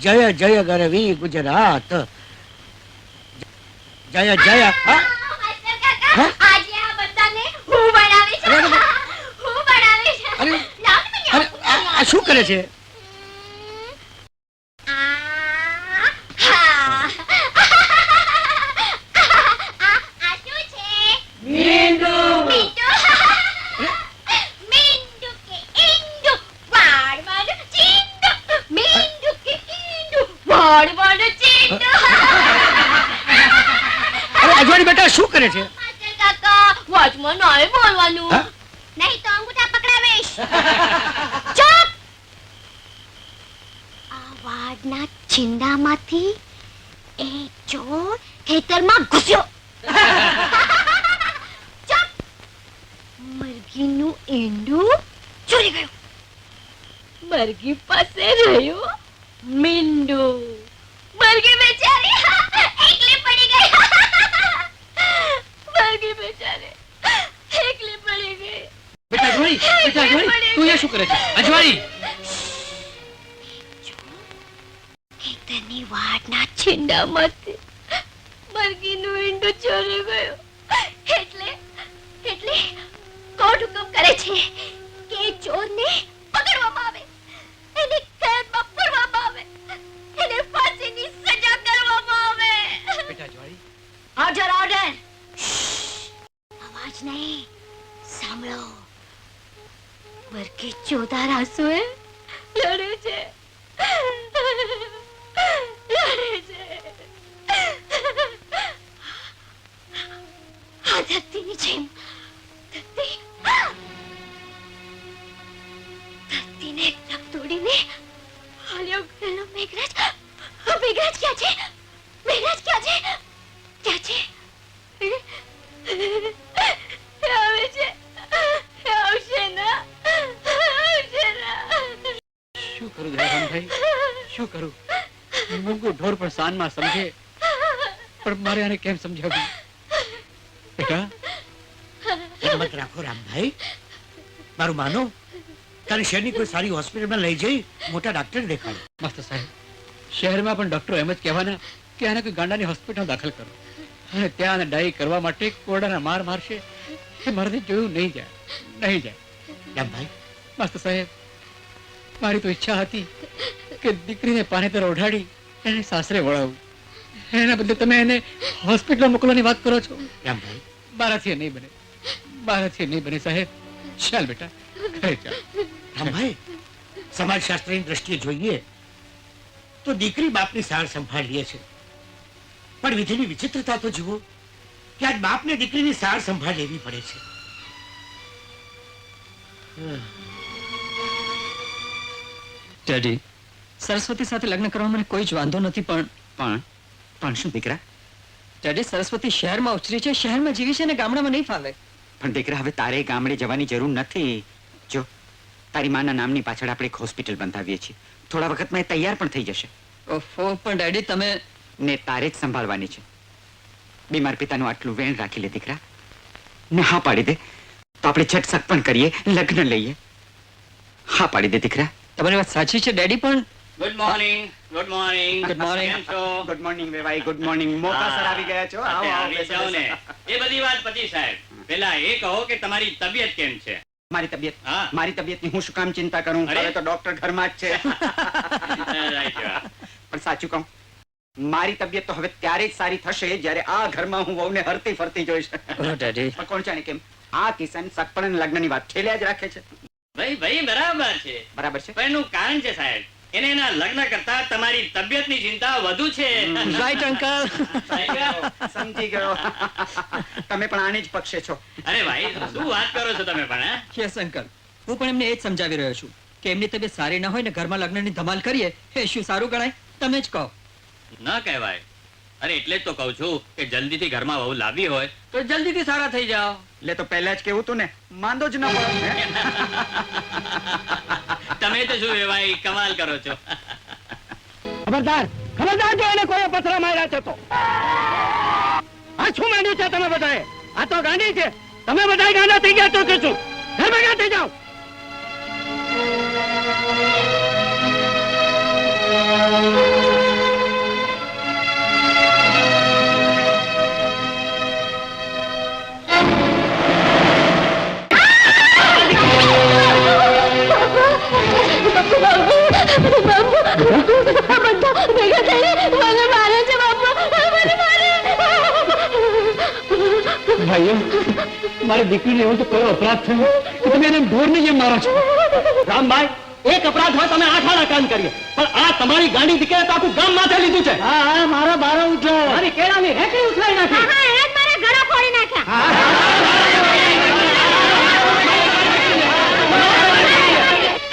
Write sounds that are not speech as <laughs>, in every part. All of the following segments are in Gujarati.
જય જય ગરવી ગુજરાત. જય જય શું કરે કાકા, હા? આજે આ બધાને હું ભણાવીશ. અરે, અરે, હું ભણાવીશ. અરે, લાવ ને મને અરે આ આ શું કરે છે આ, હા. આ, આ શું છે? મીંડું. મીંડુ કે ઈંડુ, વાળ વાળ ચીંડુ. મીંડુ કે ઈંડુ, વાળ વાળ ચીંડુ. અરે અજવાણી બેટા શું કરે છે કાકા, વચમાં નહીં બોલવાનું. નહીં તો અંગૂઠા પકડાવીશ. ચૂપ! આ વાડના છીંડામાંથી એક ચોર ખેતરમાં ઘૂસ્યો. ચૂપ! મરઘીનું ઈંડું ચોરી ગયું. મરઘી પાસે રહ્યું મીંડું. મરઘી બેચારી એકલી પડી ગઈ. મરઘી બેચારી એકલી પડી ગઈ. બેટા અજવાણી બેટા તું શું કરે છે? અજવાણી ખેતરની વાડના છીંડામાંથી મરઘીનું ઈંડો ચોરી ગયો. એટલે એટલે કોર્ટ હુકમ કરે છે કે ચોરને મરઘી ચોદા રાસુએ લડે છે. લડે છે. આ ધરતીની જેમ શું કરું દયારામભાઈ શું કરું? મૂંગું ઢોર પણ સાનમાં સમજે. પણ મારે આને કેમ સમજાવ્યું બેટા હિંમત રાખો રામભાઈ. મારું માનો તારે શહેરની કોઈ સારી હોસ્પિટલમાં લઈ જઈ મોટા ડાક્ટર દેખાડો. મસ્ત સાહેબ શહેરમાં પણ ડોક્ટરો એમ જ કહેવાના કે આને કોઈ ગાંડાની હોસ્પિટલ દાખલ કરો. અને ત્યાં આને ડાઈ કરવા માટે કોરડાના માર મારશે. એ મારાથી જોયું નહીં જાય. નહીં જાય. રામભાઈ. મસ્ત સાહેબ મારી તો ઈચ્છા હતી કે દીકરીને પાનેતર ઓઢાડી એને સાસરે વળાવું. એના બદલે તમે એને હોસ્પિટલ મોકલવાની વાત કરો છો? રામભાઈ બારાથી નહીં બને. બારાથી નહીં બને સાહેબ. ચાલ બેટા ઘરે ચાલ. રામભાઈ સમાજશાસ્ત્રની દ્રષ્ટિએ જોઈએ તો દીકરી બાપની સાર સંભાળીએ છે. પણ વિધિની વિચિત્રતા તો જુઓ કે આજ બાપને દીકરીની સાર સંભાળ લેવી પડે છે. ડેડી. સરસ્વતી સાથે લગ્ન કરવામાં મને કોઈ જ વાંધો નથી પણ પણ પણ શું દીકરા? ડેડી સરસ્વતી શહેરમાં ઉછરી છે શહેરમાં જીવી છે ને ગામડામાં નહીં ફાવે. પણ દીકરા હવે તારે ગામડે જવાની જરૂર નથી. જો તારી માના નામની પાછળ આપણે એક હોસ્પિટલ બંધાવીએ છીએ. થોડા વખતમાં એ તૈયાર પણ થઈ જશે. ઓફો પણ ડેડી તમે ને તારે જ સંભાળવાની છે. બીમાર પિતાનું આટલું વેણ રાખી લે દીકરા. ને હા પાડી દે. તો આપણે છટસક પણ કરીએ લગ્ન લઈએ. હા પાડી દે દીકરા. તમારી વાત સાચી છે ડેડી પણ? Good morning good morning good morning good morning ભાઈ ગુડ મોર્નિંગ મોકા સર આવી ગયા છો? આવો આવો ને. એ બધી વાત પછી સાહેબ. પેલા એ કહો કે તમારી તબિયત કેમ છે? મારી તબિયત. હા. મારી તબિયતની હું શું કામ ચિંતા કરું? હવે તો ડોક્ટર ઘરમાં જ છે. <laughs> <laughs> પણ સાચું કહું મારી તબિયત તો હવે ત્યારે જ સારી થશે જ્યારે આ ઘરમાં હું વહુને હરતી ફરતી જોઈશ. કોણ જાણે કેમ? આ કિસાન સગપણ લગ્નની વાત છેલ્યા જ રાખે છે. ભાઈ ભાઈ બરાબર છે. બરાબર છે. પણ એનું કારણ છે સાહેબ એને એના લગ્ન કરતા તમારી તબિયતની ચિંતા વધુ છે. રાઈટ અંકલ સમજી ગયો. તમે પણ આની જ પક્ષે છો. અરે ભાઈ શું વાત કરો છો તમે પણ યસ અંકલ હું પણ એમને એ જ સમજાવી રહ્યો છું કે એમની તબિયત સારી ના હોય ને ઘરમાં લગ્નની ધમાલ કરીએ એ શું સારું ગણાય. તમે જ કહો. ન કહેવાય. અરે એટલે જ તો કહું છું કે જલ્દીથી ઘરમાં વહુ લાવી હોય તો જલ્દીથી સારા થઈ જાઓ. એટલે તો પહેલા જ કેવું તું ને? માંદો જ ન પડે. <laughs> તમે તો શું ભાઈ કમાલ કરો છો? ખબરદાર ખબરદાર જો એને કોઈ પથરા માર્યા છે તો? આ શું માંડ્યું છે તમે બધાએ? આ તો ગાંડી છે. તમે બધા ગાંડા થઈ ગયા તો કે શું? ઘર ભેગા થઈ જાઓ? મારી દીકરીને એવું તો કયો અપરાધ થયો કે તમે એને ઢોરને જેમ મારો છો રામભાઈ એક અપરાધ હોય તમે આઠ આડા કામ કરીએ પણ આ તમારી ગાંડી દીકરીએ તો આખું ગામ માથે લીધું છે હા હા મારો બારો ઉઠો મારી કેળાની હેકડી ઉઠલાઈ નાખી હા એણે જ મારા ગળા ફોડી નાખ્યા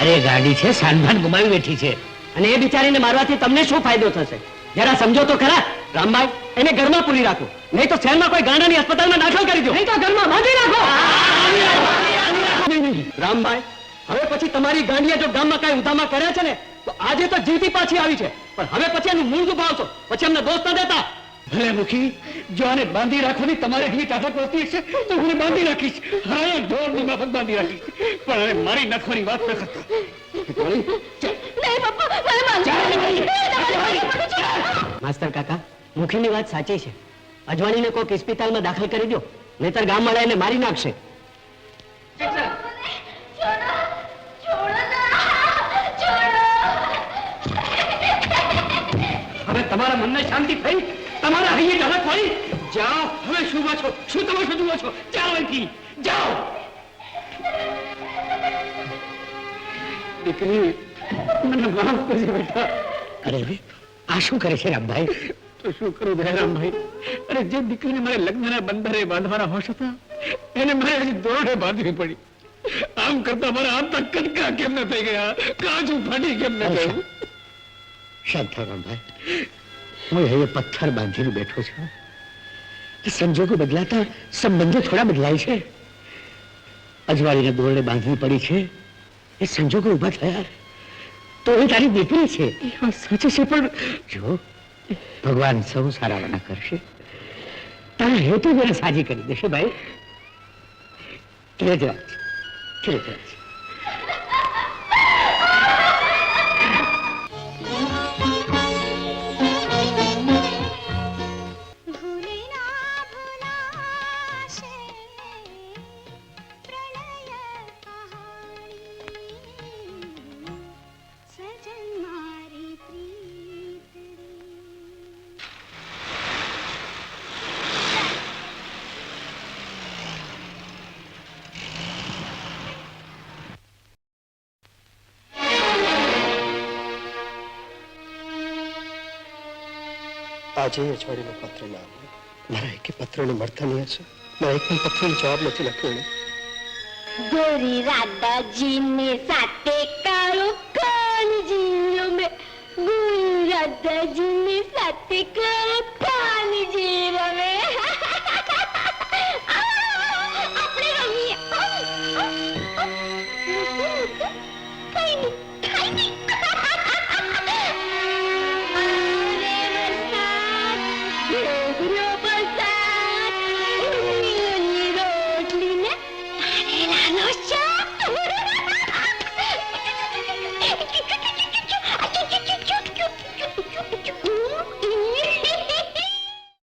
અરે ગાડી છે સાનભાન ગુમાવી બેઠી છે અને એ બિચારીને મારવાથી તમને શું ફાયદો થશે જરા સમજો તો ખરા. રામભાઈ એને ઘરમાં પૂરી રાખો. નહીં તો શહેરમાં કોઈ ગાંડાની અસ્પતાલમાં દાખલ કરી દો. નહીં તો ઘરમાં બાંધી રાખો. રામભાઈ હવે પછી તમારી ગાંડિયા જો ગામમાં કઈ ઉધામાં કરે છે ને તો આજે તો જીવતી પાછી આવી છે. પણ હવે પછી એનું મૂળ દુભાવશો પછી અમને દોસ્ત ન દેતા. ભલે મુખી જો આને બાંધી રાખવાની તમારે એવી તાકાત વધતી હશે તો હું બાંધી રાખીશ. હા એ ઢોરની માફક બાંધી રાખીશ. પણ હવે મારી નાખવાની વાત ન કરતા. માસ્તર કાકા મુખીની વાત સાચી છે. અજવાણીને કોઈક ઇસ્પિતાલમાં દાખલ કરી દો નહીતર ગામવાળા એને મારી નાખશે. હવે તમારા મનને શાંતિ થઈ તમારા હૈયે ઝલક પડી જાઓ હવે શું વાંચો શું તમે શું જુઓ છો? જાઓ અહીંથી જાઓ. દીકરી મને માફ કરજો બેટા. અરે આ શું કરે છે રામભાઈ? તો શું કરું દયારામભાઈ અરે જે દીકરીને મારે લગ્નના બંધરે બાંધવાના હોશ હતા એને મારે હજી દોરડે બાંધવી પડી. આમ કરતા મારા હાથ કટકા કેમ ન થઈ ગયા? કાચું ફાટી કેમ ન ગયું? શાંત થાઓ રામભાઈ. હું અહીંયા પથ્થર બાંધીને બેઠો છું. સંજોગો બદલાતા સંબંધો થોડા બદલાય છે. અજવાળીને દોરડે બાંધવી પડી છે. એ સંજોગો ઊભા થયા. તો એ તારી દીકરી છે? સાચું છે પણ જો ભગવાન સૌ સારાવાના કરશે. તારા હેતુ જરા સાજી કરી દેશે ભાઈ. ધીરજ રાજ ધીરજ રાખ આજે અજવાળીનો પત્ર ના આવ્યો મારા એકે પત્રને મળતા નહીં હશે. મારા એક પણ જવાબ નથી લખ્યો ગોરી રાધાજીની સાથે કાળો કાન જીવ્યો મેં. ગોરી રાધાજીની સાથે કાળો